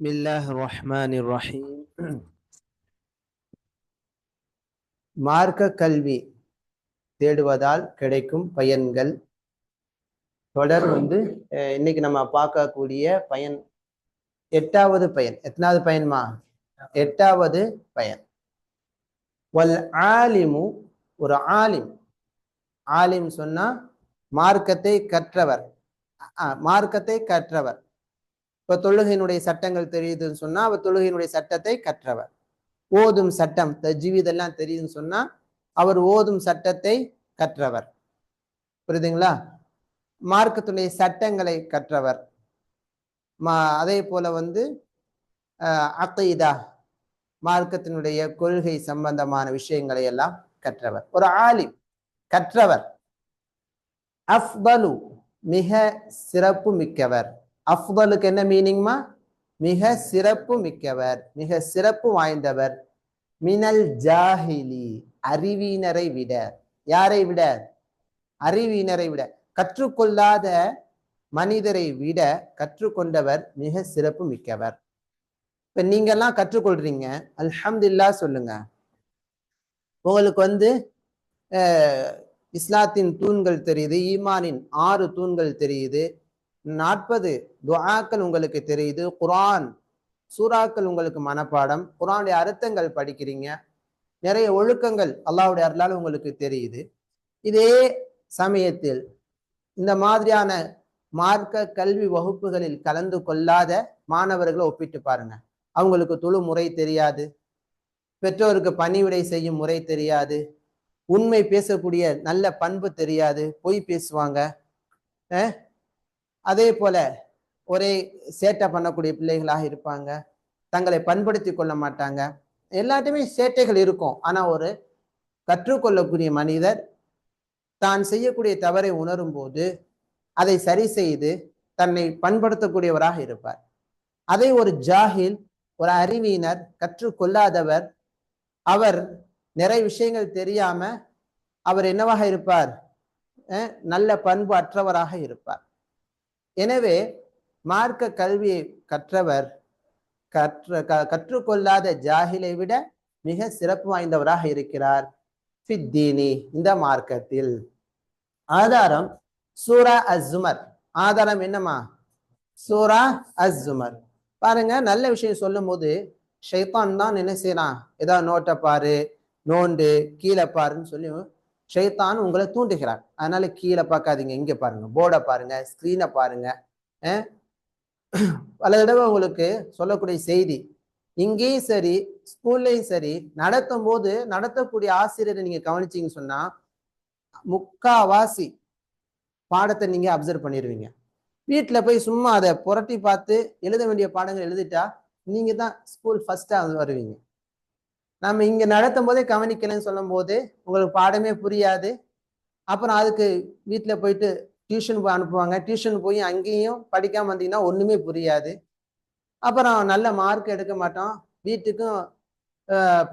بسم الله الرحمن الرحيم மார்க்க கல்வி தேடுவதால் கிடைக்கும் பயன்கள் தொடர் வந்து அஹ், இன்னைக்கு நம்ம பார்க்கக்கூடிய பயன் எட்டாவது பயன் எத்தனாவது பயன்மா எட்டாவது பயன் வல் ஆலிமு ஒரு ஆலிம் ஆலிம் சொன்னா மார்க்கத்தை கற்றவர் அஹ், மார்க்கத்தை கற்றவர் இப்ப தொழுகையினுடைய சட்டங்கள் தெரியுதுன்னு சொன்னா அவர் தொழுகையினுடைய சட்டத்தை கற்றவர் ஓதும் சட்டம் தஜ்வீத் எல்லாம் தெரியுதுன்னு சொன்னா அவர் ஓதும் சட்டத்தை கற்றவர். புரியுதுங்களா? மார்க்கத்துடைய சட்டங்களை கற்றவர். மா அதே போல வந்து அஹ், மார்க்கத்தினுடைய கொள்கை சம்பந்தமான விஷயங்களை எல்லாம் கற்றவர். ஒரு ஆலிம் கற்றவர். அஃபலு மிக சிறப்பு மிக்கவர் அஃதலுக்கு என்ன மீனிங்மா மிக சிறப்பு மிக்கவர் மிக சிறப்பு வாய்ந்தவர். மினல் ஜாஹிலி அறிவினரை விட. யாரை விட? அறிவினரை விட. கற்றுக்கொள்ளாத மனிதரை விட கற்றுக்கொண்டவர் மிக சிறப்பு மிக்கவர். இப்ப நீங்கெல்லாம் கற்றுக்கொள்றீங்க. அல்ஹம்துல்லா சொல்லுங்க. உங்களுக்கு வந்து இஸ்லாத்தின் தூண்கள் தெரியுது ஈமானின் ஆறு தூண்கள் தெரியுது. நாற்பது துஆக்கள் உங்களுக்கு தெரியுது. குரான் சூறாக்கள் உங்களுக்கு மனப்பாடம். குரானுடைய அர்த்தங்கள் படிக்கிறீங்க. நிறைய ஒழுக்கங்கள் அல்லாவுடைய அருளால் உங்களுக்கு தெரியுது. இதே சமயத்தில் இந்த மாதிரியான மார்க்க கல்வி வகுப்புகளில் கலந்து கொள்ளாத மாணவர்களை ஒப்பிட்டு பாருங்க. அவங்களுக்கு தொழு முறை தெரியாது. பெற்றோருக்கு பணிவிடை செய்யும் முறை தெரியாது. உண்மை பேசக்கூடிய நல்ல பண்பு தெரியாது. பொய் பேசுவாங்க. அதே போல ஒரே சேட்டை பண்ணக்கூடிய பிள்ளைகளாக இருப்பாங்க. தங்களை பண்படுத்தி கொள்ள மாட்டாங்க. எல்லாத்தையுமே சேட்டைகள் இருக்கும். ஆனால் ஒரு கற்றுக்கொள்ளக்கூடிய மனிதர் தான் செய்யக்கூடிய தவறை உணரும் போது அதை சரி செய்து தன்னை பண்படுத்தக்கூடியவராக இருப்பார். அதை ஒரு ஜாகில் ஒரு அறிவியினர் கற்றுக்கொள்ளாதவர் அவர் நிறைய விஷயங்கள் தெரியாம அவர் என்னவாக இருப்பார்? நல்ல பண்பு அற்றவராக இருப்பார். எனவே மார்க்க கல்வியை கற்றவர் கற்ற க- கற்றுக்கொள்ளாத ஜாகிலை விட மிக சிறப்பு வாய்ந்தவராக இருக்கிறார். ஃபித்தீனி இந்த மார்க்கத்தில். ஆதாரம் சூரா அஸ்ஸுமர் ஆதாரம் என்னமா சூரா அஸ்ஸுமர் பாருங்க நல்ல விஷயம் சொல்லும் போது ஷைத்தான் தான் என்ன செய்யறான்? ஏதாவது நோட்டை பாரு நோண்டு கீழே பாருன்னு சொல்லி ஷைத்தான் உங்களை தூண்டுகிறார். அதனால கீழே பார்க்காதீங்க இங்கே பாருங்க போர்டை பாருங்க ஸ்கிரீனை பாருங்க பல தடவை உங்களுக்கு சொல்லக்கூடிய செய்தி இங்கேயும் சரி ஸ்கூல்லையும் சரி நடத்தும் போது நடத்தக்கூடிய ஆசிரியரை நீங்க கவனிச்சிங்கன்னு சொன்னா முக்காவாசி பாடத்தை நீங்க அப்சர்வ் பண்ணிடுவீங்க வீட்டில் போய் சும்மா அதை புரட்டி பார்த்து எழுத வேண்டிய பாடங்கள் எழுதிட்டா நீங்க தான் ஸ்கூல் ஃபர்ஸ்டா வருவீங்க. நம்ம இங்க நடத்தும் போதே கவனிக்கலன்னு சொல்லும் போது உங்களுக்கு பாடமே புரியாது. அப்புறம் அதுக்கு வீட்டுல போயிட்டு டியூஷன் அனுப்புவாங்க. டியூஷன் போய் அங்கேயும் படிக்காம வந்தீங்கன்னா ஒண்ணுமே புரியாது. அப்புறம் நல்ல மார்க் எடுக்க மாட்டோம். வீட்டுக்கும்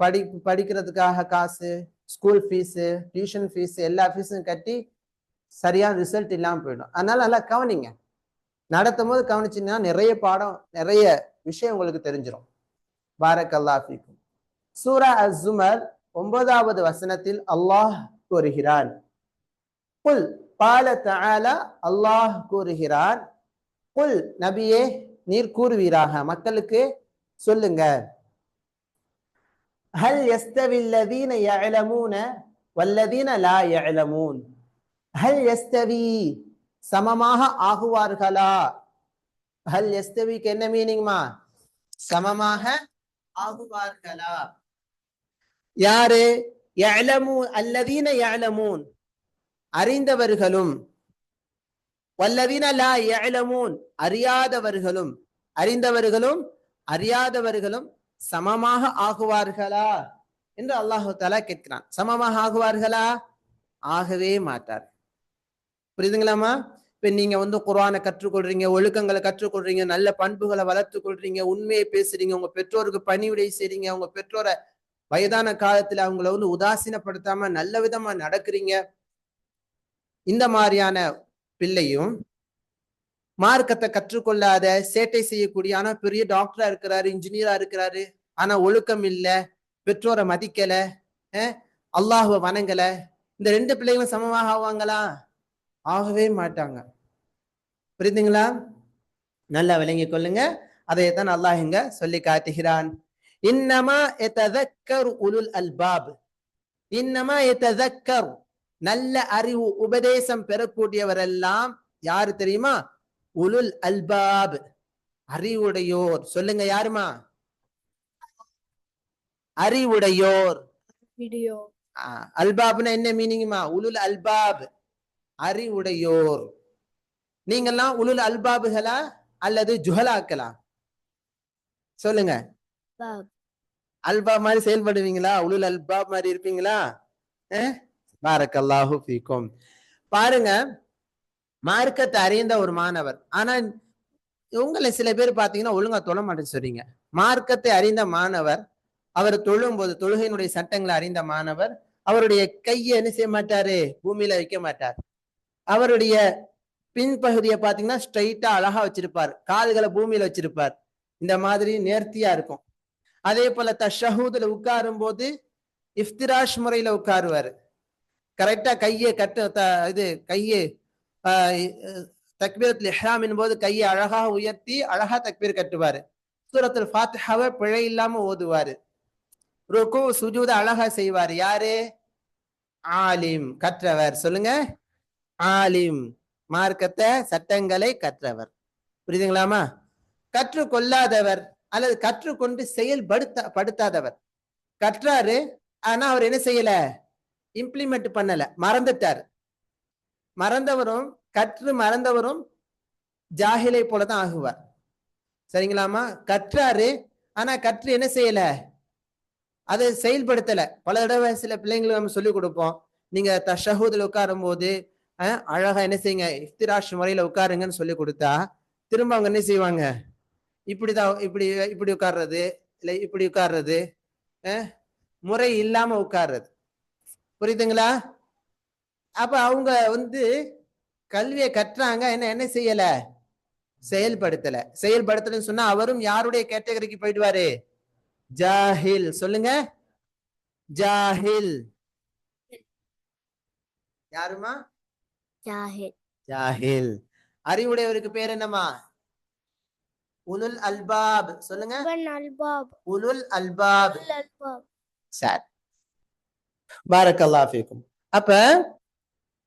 படி படிக்கிறதுக்காக காசு ஸ்கூல் ஃபீஸு டியூஷன் ஃபீஸு எல்லா ஃபீஸும் கட்டி சரியான ரிசல்ட் இல்லாமல் போயிடும். அதனால நல்லா கவனிங்க. நடத்தும் போது கவனிச்சிங்கன்னா நிறைய பாடம் நிறைய விஷயம் உங்களுக்கு தெரிஞ்சிடும் பாரக் ஃபீக்கும். சூரா அசுமர் ஒன்பதாவது வசனத்தில் அல்லாஹ் கூறுகிறான். குல் பால தஆலா அல்லாஹ் கூறுகிறான். குல் நபியே நீர் கூறுவீராக. மக்களுக்கு சொல்லுங்க. ஹல் எஸ்தவில்லதீன வல்லதீன லா யஅலமூன். ஹல் எஸ்தவி சமமாக ஆகுவார்களா? ஹல் எஸ்தவிக்கு என்ன மீனிங்மா சமமாக ஆகுவார்களா? யாரு? யஅலமூ அல்லதீன யஅலமூன். அறிந்தவர்களும் வல்லதீன லா யஅலமூன் அறியாதவர்களும். அறிந்தவர்களும் அறியாதவர்களும் சமமாக ஆகுவார்களா? என்று அல்லாஹு தாலா கேட்கிறான். சமமாக ஆகுவார்களா? ஆகவே மாட்டார். புரியுதுங்களாமா இப்ப நீங்க வந்து குரானை கற்றுக்கொள்றீங்க ஒழுக்கங்களை கற்றுக்கொள்றீங்க நல்ல பண்புகளை வளர்த்துக் கொள்றீங்க உண்மையை பேசுறீங்க உங்க பெற்றோருக்கு பணிவிடை செய்றீங்க உங்க பெற்றோரை வயதான காலத்துல அவங்கள வந்து உதாசீனப்படுத்தாம நல்ல விதமா நடக்கிறீங்க. இந்த மாதிரியான பிள்ளையும் மார்க்கத்தை கற்றுக்கொள்ளாத சேட்டை செய்யக்கூடிய ஆனா பெரிய டாக்டரா இருக்கிறாரு இன்ஜினியரா இருக்கிறாரு. ஆனா ஒழுக்கம் இல்லை பெற்றோரை மதிக்கல அஹ் அல்லாஹுவ வணங்கல. இந்த ரெண்டு பிள்ளைகளும் சமமாக ஆவாங்களா? ஆகவே மாட்டாங்க. புரியுதுங்களா? நல்லா விளங்கி கொள்ளுங்க அதையத்தான் அல்லாஹ் இங்க சொல்லி காட்டுகிறான். இன்னமா எத்ததக்கர் உலுல் அல்பாப். இன்னமா எத்ததக்கர் நல்ல அறிவு உபதேசம் பெறக்கூடியவரெல்லாம் யாரு தெரியுமா? உலுல் அல்பாப். அறிவுடையோர். சொல்லுங்க யாருமா? அறிவுடையோர். அல்பாப்னா என்ன மீனிங்குமா உலுல் அல்பாப். அறிவுடையோர். நீங்கெல்லாம் உலுல் அல்பாபுகளா அல்லது ஜுஹலாக்களா சொல்லுங்க. அல்பா மாதிரி செயல்படுவீங்களா? உலுல் அல்பாப் மாதிரி இருப்பீங்களா? பாரக்கல்லாஹு ஃபீக்கும். பாருங்க மார்க்கத்தை அறிந்த ஒரு மாணவர். ஆனா உங்களை சில பேர் பாத்தீங்கன்னா ஒழுங்கா தொழ மாட்டேன்னு சொல்றீங்க. மார்க்கத்தை அறிந்த மாணவர் அவர் தொழும்போது தொழுகையினுடைய சட்டங்களை அறிந்த மாணவர் அவருடைய கையை என்ன செய்ய மாட்டாரு? பூமியில வைக்க மாட்டார். அவருடைய பின்பகுதியை பாத்தீங்கன்னா ஸ்ட்ரைட்டா அழகா வச்சிருப்பார். கால்களை பூமியில வச்சிருப்பார். இந்த மாதிரி நேர்த்தியா இருக்கும். அதே போல தஷஹூதுல உட்காரும் போது இஃப்திராஷ் முறையில உட்காருவாரு. கரெக்டா கையை கட்டு த- இது கையை தக்பீரத்தில் இஹ்ராமின் போது கையை அழகாக உயர்த்தி அழகா தக்பீர் கட்டுவாரு. சூரத்துல் ஃபாத்திஹாவை பிழை இல்லாம ஓதுவாரு. ருக்கு சுஜூத அழகா செய்வார். யாரு? ஆலிம் கற்றவர். சொல்லுங்க. ஆலிம் மார்க்கத்தை சட்டங்களை கற்றவர். புரியுதுங்களாமா? கற்றுக்கொள்ளாதவர். அல்லது கற்றுக்கொண்டு செயல்படுத்த படுத்தாதவர். கற்றாரு ஆனா அவர் என்ன செய்யல? இம்ப்ளிமெண்ட் பண்ணல. மறந்துட்டார். மறந்தவரும் கற்று மறந்தவரும் ஜாஹிலை போலதான் ஆகுவார். சரிங்களாமா கற்றாரு ஆனா கற்று என்ன செய்யல? அதை செயல்படுத்தல. பல தடவை சில பிள்ளைங்களுக்கு நம்ம சொல்லிக் கொடுப்போம். நீங்க தஷஹூதில் உட்காரும் போது அழகா என்ன செய்யுங்க? இஃப்திராஷ் முறையில உட்காருங்கன்னு சொல்லி கொடுத்தா திரும்ப அவங்க என்ன செய்வாங்க? இப்படிதான் இப்படி இப்படி உட்கார்றது இல்ல இப்படி உட்கார்றது முறை இல்லாம உட்கார்றது. புரியுதுங்களா? அப்ப அவங்க வந்து கல்வியை கற்றாங்க என்ன என்ன செய்யல? செயல்படுத்தல. செயல்படுத்தலன்னு சொன்னா அவரும் யாருடைய கேட்டகரிக்கு போயிடுவாரு? ஜாஹில். சொல்லுங்க. ஜாஹில். யாருமா? ஜாஹில். ஜாஹில். அறிவுடையவருக்கு பேர் என்னமா உலுல் அல்பாப் சொல்லுங்க. உலுல் அல்பாப் சார் பாரக்கல்லா ஃபீக்கும் அப்ப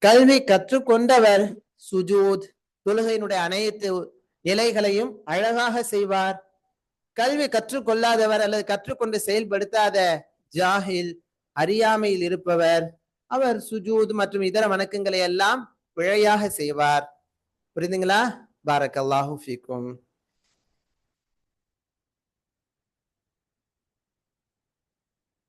கல்வி கற்றுக்கொண்டவர் சுஜூத் தொழுகையினுடைய அனைத்து நிலைகளையும் அழகாக செய்வார். கல்வி கற்றுக்கொள்ளாதவர் அல்லது கற்றுக்கொண்டு செயல்படுத்தாத ஜாஹில் அறியாமையில் இருப்பவர். அவர் சுஜூத் மற்றும் இதர வணக்கங்களை எல்லாம் பிழையாக செய்வார். புரியுதுங்களா பாரக்கல்லாஹு ஃபீக்கும்.